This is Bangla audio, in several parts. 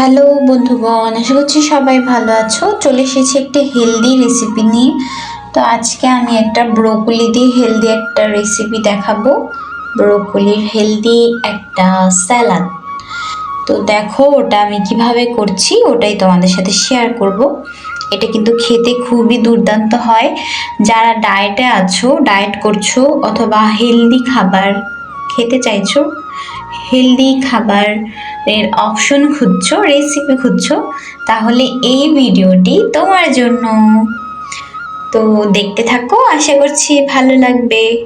হ্যালো বন্ধুগণ, আশা করছি সবাই ভালো আছো। চলে এসেছি একটা হেলদি রেসিপি নিয়ে। তো আজকে আমি একটা ব্রোকলি দিয়ে হেলদি একটা রেসিপি দেখাবো। ব্রোকলির হেলদি একটা স্যালাড তো দেখো, ওটা আমি কীভাবে করছি, ওটাই তোমাদের সাথে শেয়ার করব। এটা কিন্তু খেতে খুবই দুর্দান্ত হয়। যারা ডায়েটে আছো ডায়েট করছ, অথবা হেলদি খাবার খেতে চাইছো হেলদি খাবারের অপশন খুঁজছো রেসিপি খুঁজছো, তাহলে এই ভিডিওটি তোমার জন্য। তো দেখতে থাকো, আশা করছি ভালো লাগবে।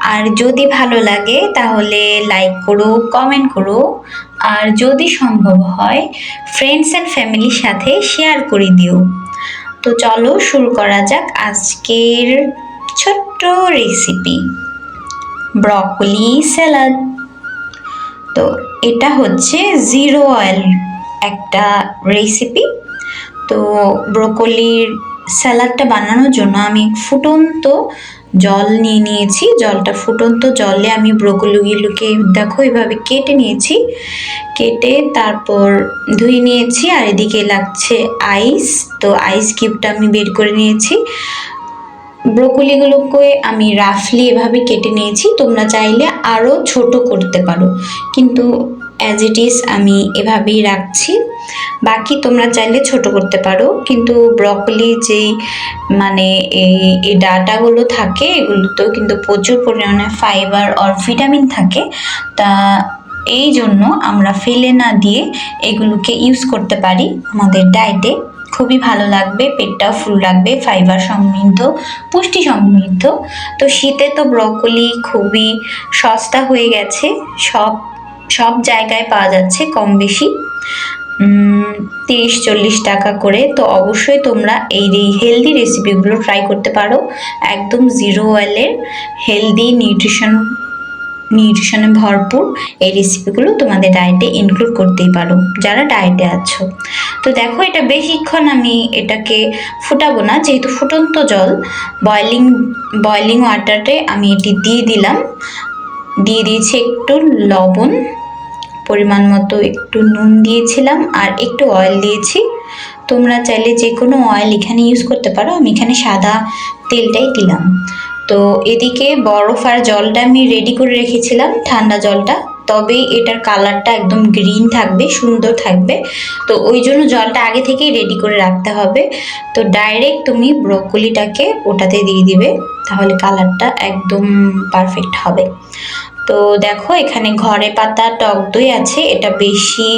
আর যদি ভালো লাগে, তাহলে লাইক করো কমেন্ট করো। আর যদি সম্ভব হয় ফ্রেন্ডস অ্যান্ড ফ্যামিলির সাথে শেয়ার করে দিও। তো চলো শুরু করা যাক আজকের ছোট্ট রেসিপি ব্রকলি স্যালাড তো এটা হচ্ছে জিরো অয়েল একটা রেসিপি তো ব্রোকলির স্যালাডটা বানানোর জন্য আমি ফুটন্ত জল নিয়ে নিয়েছি। জলটা ফুটন্ত জলে আমি ব্রোকলিগুলোকে দেখো এভাবে কেটে নিয়েছি। কেটে তারপর ধুয়ে নিয়েছি আর এদিকে লাগছে আইস তো আইস কিউবটা আমি বের করে নিয়েছি। ব্রোকলিগুলোকে আমি রাফলি এভাবে কেটে নিয়েছি, তোমরা চাইলে আরও ছোট করতে পারো। কিন্তু অ্যাজ ইট ইজ আমি এভাবেই রাখছি। বাকি তোমরা চাইলে ছোট করতে পারো, কিন্তু ব্রকলি যেই মানে এই ডাটাগুলো থাকে, এগুলোতেও কিন্তু প্রচুর পরিমাণে ফাইবার আর ভিটামিন থাকে। তা এই জন্য আমরা ফেলে না দিয়ে এগুলোকে ইউজ করতে পারি আমাদের ডায়েটে খুবই ভালো লাগবে পেটটাও ফুল রাখবে ফাইবার সমৃদ্ধ, পুষ্টি সমৃদ্ধ। তো শীতে তো ব্রকলি খুবই সস্তা হয়ে গেছে, সব সব জায়গায় পাওয়া যাচ্ছে কম বেশি। তিরিশ, চল্লিশ টাকা করে, তো অবশ্যই তোমরা এই হেলদি রেসিপিগুলো ট্রাই করতে পারো। একদম জিরো অয়েলের হেলদি নিউট্রিশন নিউট্রিশনে ভরপুর, এই রেসিপিগুলো তোমাদের ডায়েটে ইনক্লুড করতেই পারো, যারা ডায়েটে আছো। তো দেখো, এটা বেশিক্ষণ আমি এটাকে ফুটাবো না, যেহেতু ফুটন্ত জল বয়লিং বয়লিং ওয়াটারে আমি এটি দিয়ে দিলাম। দিয়ে দিয়েছি একটু লবণ, পরিমাণ মতো একটু নুন দিয়েছিলাম, আর একটু অয়েল দিয়েছি। তোমরা চাইলে যে কোনো অয়েল এখানে ইউজ করতে পারো, আমি এখানে সাদা তেলটাই দিলাম। তো এদিকে বরফ আর জলটা আমি রেডি করে রেখেছিলাম, ঠান্ডা জলটা। তবে এটার কালারটা একদম গ্রিন থাকবে, সুন্দর থাকবে। তো ওই জন্য জলটা আগে থেকেই রেডি করে রাখতে হবে। তো ডাইরেক্ট তুমি ব্রকলিটাকে ওটাতে দিয়ে দিবে, তাহলে কালারটা একদম পারফেক্ট হবে। তো দেখো, এখানে ঘরে পাতা, টক দই আছে। এটা বেশি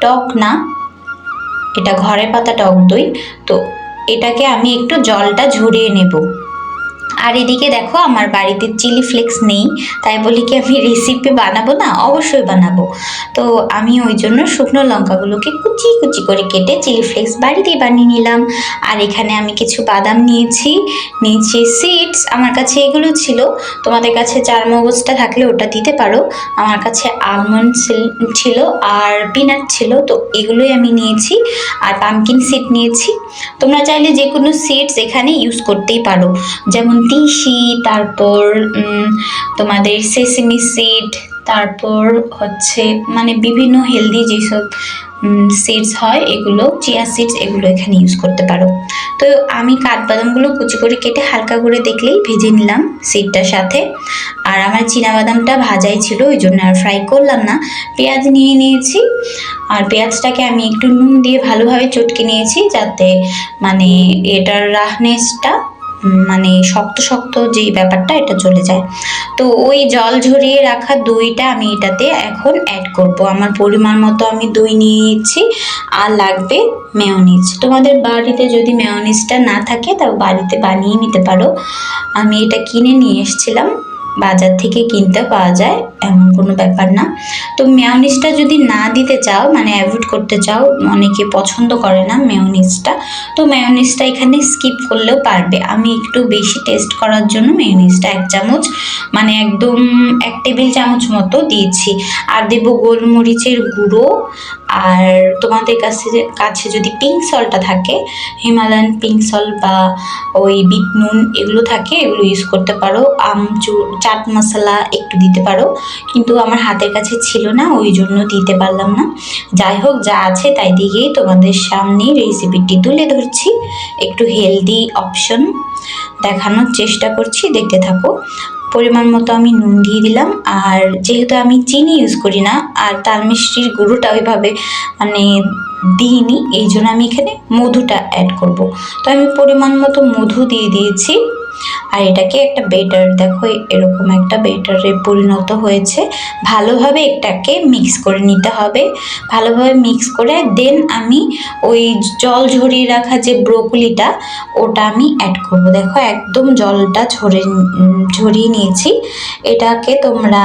টক না, এটা ঘরে পাতা, টক দই। তো এটাকে আমি একটু জলটা ঝরিয়ে নেব। আর এদিকে দেখো, আমার বাড়িতে চিলি ফ্লেক্স নেই, তাই বলি কি আমি রেসিপি বানাবো না? অবশ্যই বানাবো। তো আমি ওই জন্য শুকনো লঙ্কাগুলোকে কুচি কুচি করে কেটে চিলি ফ্লেক্স বাড়িতেই বানিয়ে নিলাম। আর এখানে আমি কিছু বাদাম নিয়েছি নিয়েছি সিডস আমার কাছে এগুলো ছিল। তোমাদের কাছে চার মগজটা থাকলে ওটা দিতে পারো। আমার কাছে আলমন্ড ছিল আর পিনাট ছিল, তো এগুলোই আমি নিয়েছি। আর পামকিন সিড নিয়েছি। তোমরা চাইলে যে কোনো সিডস এখানে ইউজ করতেই পারো। যেমন তিসি তারপর তোমাদের সেসিমি সিড তারপর হচ্ছে মানে বিভিন্ন হেলদি যেসব সিডস হয়, এগুলো চিয়া সিডস এগুলো এখানে ইউজ করতে পারো। তো আমি কাঠবাদামগুলো কুচি করে কেটে হালকা করে দেখলেই ভেজে নিলাম সিডটার সাথে। আর আমার বাদামটা ভাজাই ছিল, ওই জন্য আর ফ্রাই করলাম না। পেঁয়াজ নিয়ে নিয়েছি, আর পেঁয়াজটাকে আমি একটু নুন দিয়ে ভালোভাবে চটকে নিয়েছি, যাতে মানে এটার রাহনেসটা মানে শক্ত শক্ত যে ব্যাপারটা, এটা চলে যায়। তো ওই জল ঝরিয়ে রাখা দইটা আমি এটাতে এখন অ্যাড করব। আমার পরিমাণ মতো আমি দই নিয়ে নিচ্ছি, আর লাগবে মেয়নিজ তোমাদের বাড়িতে যদি মেয়নিজটা না থাকে, তাও বাড়িতে বানিয়ে নিতে পারো। আমি এটা কিনে নিয়ে এসেছিলাম। বাজার থেকে কিনতে পাওয়া যায়, এমন কোনো ব্যাপার না। তো মেয়নিজটা যদি না দিতে চাও মানে অ্যাভয়েড করতে চাও, অনেকে পছন্দ করে না মেয়নিজটা, তো মেয়নিজটা এখানে স্কিপ করলেও পারবে। আমি একটু বেশি টেস্ট করার জন্য মেয়নিজটা এক চামচ মানে একদম এক টেবিল চামচ মতো দিয়েছি। আর দেব গোলমরিচের গুঁড়ো, আর তোমাদের কাছে কাছে যদি পিঙ্ক সলটা থাকে, হিমালয়ান পিঙ্ক সল বা ওই বিট নুন এগুলো থাকে, এগুলো ইউজ করতে পারো। আমচুর চাট মশলা একটু দিতে পারো। কিন্তু আমার হাতের কাছে ছিল না, ওই জন্য দিতে পারলাম না। যাই হোক, যা আছে তাই দিয়েই তোমাদের সামনে রেসিপিটি তুলে ধরছি। একটু হেলদি অপশন দেখানোর চেষ্টা করছি, দেখতে থাকো। পরিমাণ মতো আমি নুন দিয়ে দিলাম, আর যেহেতু আমি চিনি ইউজ করি না, আর তাল মিষ্টির গুঁড়োটা ওইভাবে মানে দিইনি, এই জন্য আমি এখানে মধুটা অ্যাড করব। তো আমি পরিমাণ মতো মধু দিয়ে দিয়েছি। আর এটাকে একটা বেটার দেখো এরকম একটা বেটারে পরিণত হয়েছে। ভালোভাবে এটাকে মিক্স করে নিতে হবে। ভালোভাবে মিক্স করে দেন আমি ওই জল ঝরিয়ে রাখা যে ব্রোকলিটা ওটা আমি অ্যাড করব। দেখো একদম জলটা ঝরে ঝরিয়ে নিয়েছি। এটাকে তোমরা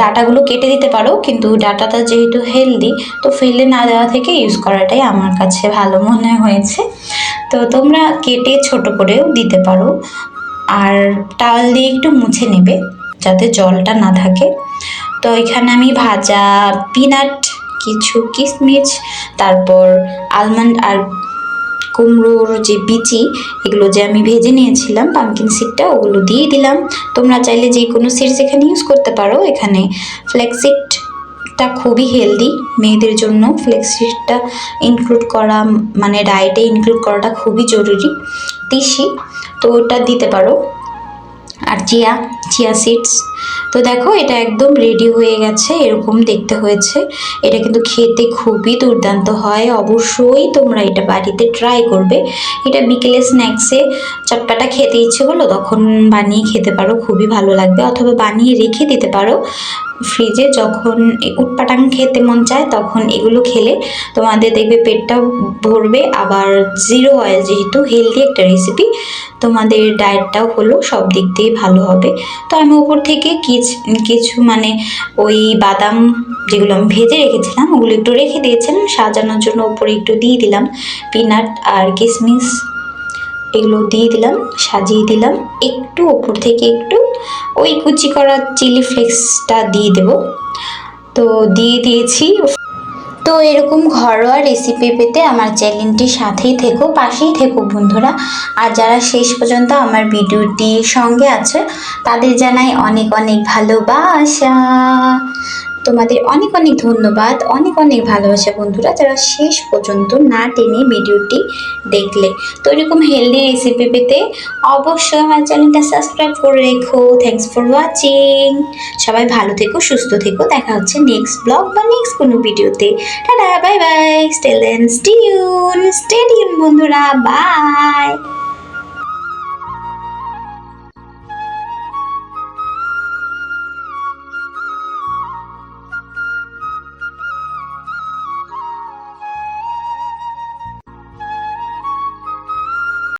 ডাটাগুলো কেটে দিতে পারো, কিন্তু ডাটাটা যেহেতু হেলদি তো ফেলে না দেওয়া থেকে ইউজ করাটাই আমার কাছে ভালো মনে হয়েছে। তো তোমরা কেটে ছোট করেও দিতে পারো। আর টাওয়াল দিয়ে একটু মুছে নেবে যাতে জলটা না থাকে। তো এখানে আমি ভাজা পিনাট, কিছু কিশমিশ তারপর আলমন্ড আর কুমড়োর যে বিচি, এগুলো যে আমি ভেজে নিয়েছিলাম পামকিন সিডটা ওগুলো দিয়ে দিলাম। তোমরা চাইলে যে কোনো সিডস এখানে ইউজ করতে পারো। এখানে ফ্লেক্সিডটা খুবই হেলদি মেয়েদের জন্য ফ্লেক্সিডটা ইনক্লুড করা মানে ডায়েটে ইনক্লুড করাটা খুবই জরুরি। তিসি, তো ওটা দিতে পারো। আর চিয়া চিয়া সিডস তো দেখো, এটা একদম রেডি হয়ে গেছে, এরকম দেখতে হয়েছে। এটা কিন্তু খেতে খুবই দুর্দান্ত হয়। অবশ্যই তোমরা এটা বাড়িতে ট্রাই করবে। এটা বিকেলে স্ন্যাক্সে চটপাটা খেতে ইচ্ছে হলো তখন বানিয়ে খেতে পারো, খুবই ভালো লাগবে। অথবা বানিয়ে রেখে দিতে পারো। ফ্রিজে যখন উটপাটাং খেতে মন চায়, তখন এগুলো খেলে তোমাদের দেখবে পেটটাও ভরবে। আবার জিরো অয়েল যেহেতু হেলদি একটা রেসিপি তোমাদের ডায়েটটাও হলো সব দিক দিয়ে ভালো হবে। তো আমি উপর থেকে কিছ কিছু মানে ওই বাদাম যেগুলো আমি ভেজে রেখেছিলাম, ওগুলো একটু রেখে দিয়েছিলাম, সাজানোর জন্য উপরে একটু দিয়ে দিলাম। পিনাট আর কিশমিশ এগুলো দিয়ে দিলাম, সাজিয়ে দিলাম। একটু ওপর থেকে একটু ওই কুচি করা চিলি ফ্লেক্সটা দিয়ে দেব। তো দিয়ে দিয়েছি। তো এরকম ঘরোয়া রেসিপি পেতে আমার চ্যানেলটির সাথেই থেকো, পাশেই থেকো বন্ধুরা। আর যারা শেষ পর্যন্ত আমার ভিডিওটি সঙ্গে আছে, তাদের জানাই অনেক অনেক ভালোবাসা। তোমাদের অনেক অনেক ধন্যবাদ, অনেক অনেক ভালোবাসা বন্ধুরা যারা শেষ পর্যন্ত না টেনে ভিডিওটি দেখলে। তো এরকম হেলদি রেসিপি পেতে অবশ্যই আমার চ্যানেলটা সাবস্ক্রাইব করে রেখো। থ্যাংকস ফর ওয়াচিং সবাই ভালো থেকো, সুস্থ থেকো। দেখা হচ্ছে নেক্সট ব্লগ বা নেক্সট কোনো ভিডিওতে। টাটা বাই বাই স্টেলেন স্টিউন স্টেডিয়াম বন্ধুরা। বাই